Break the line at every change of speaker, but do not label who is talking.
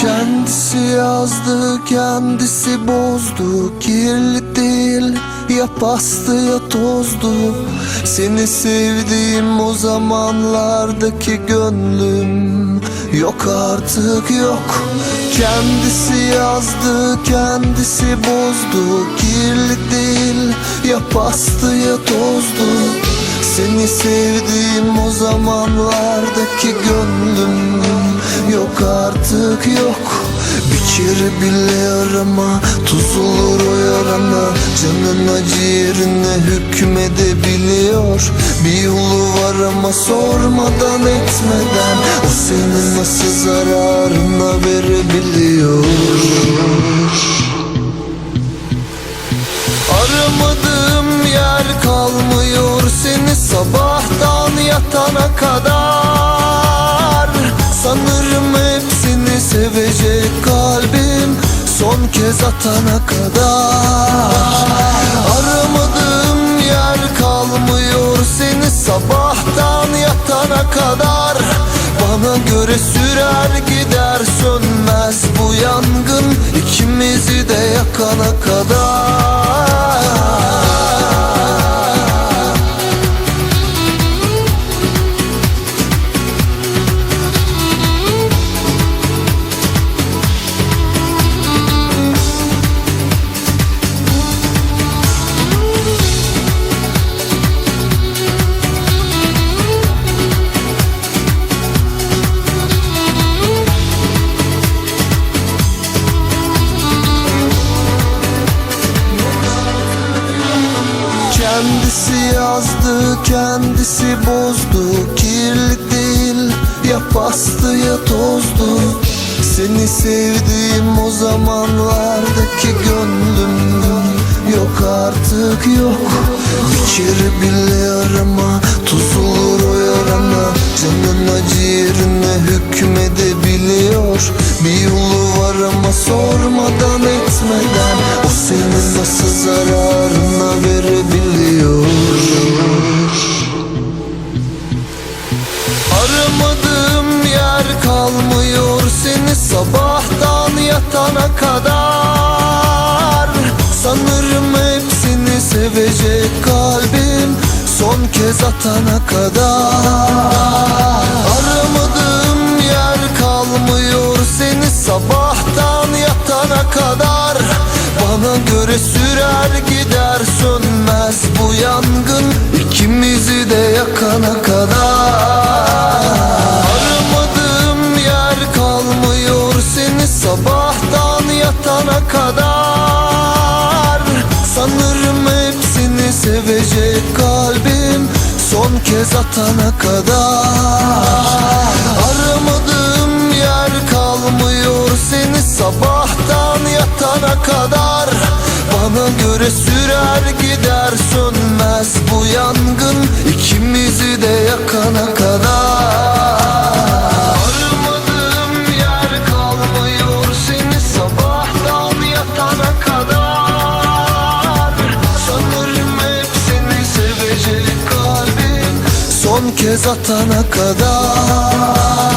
Kendisi yazdı, kendisi bozdu. Kirli değil, ya pastı ya tozdu. Seni sevdiğim o zamanlardaki gönlüm. Yok artık yok. Kendisi yazdı, kendisi bozdu. Kirli değil, ya pastı ya tozdu. Seni sevdiğim o zamanlardaki gönlüm Yok artık yok. Bir kere bile arama Tuz olur o yarana. Canın acı yerine hükmedebiliyor. Bir yolu var ama sormadan etmeden O senin nasıl zararına verebiliyor? Aramadığım yer kalmıyor seni sabahtan yatana kadar son kez atana kadar. Aramadığım yer kalmıyor seni sabahtan yatana kadar. Bana göre sürer gider sönmez bu yangın ikimizi de yakana kadar Kendisi yazdı, kendisi bozdu. Kirli değil, ya pastı ya tozdu. Seni sevdiğim o zamanlardaki gönlüm Yok artık yok. Bir kere bile arama Tuz olur o yarana. Canın acı yerine hükmedebiliyor. Bir yolu var ama sormadan sabahtan yatana kadar Sanırım hepsini sevecek kalbim son kez atana kadar. Aramadığım yer kalmıyor seni sabahtan yatana kadar. Bana göre sürer gider sönmez bu yangın. İkimizi de yakana kadar yatana kadar Sanırım hepsini sevecek kalbim son kez atana kadar. Aramadığım yer kalmıyor seni sabahtan yatana kadar. Bana göre sürer gider sönmez bu yangın ikimizi de yakana kadar kez atana kadar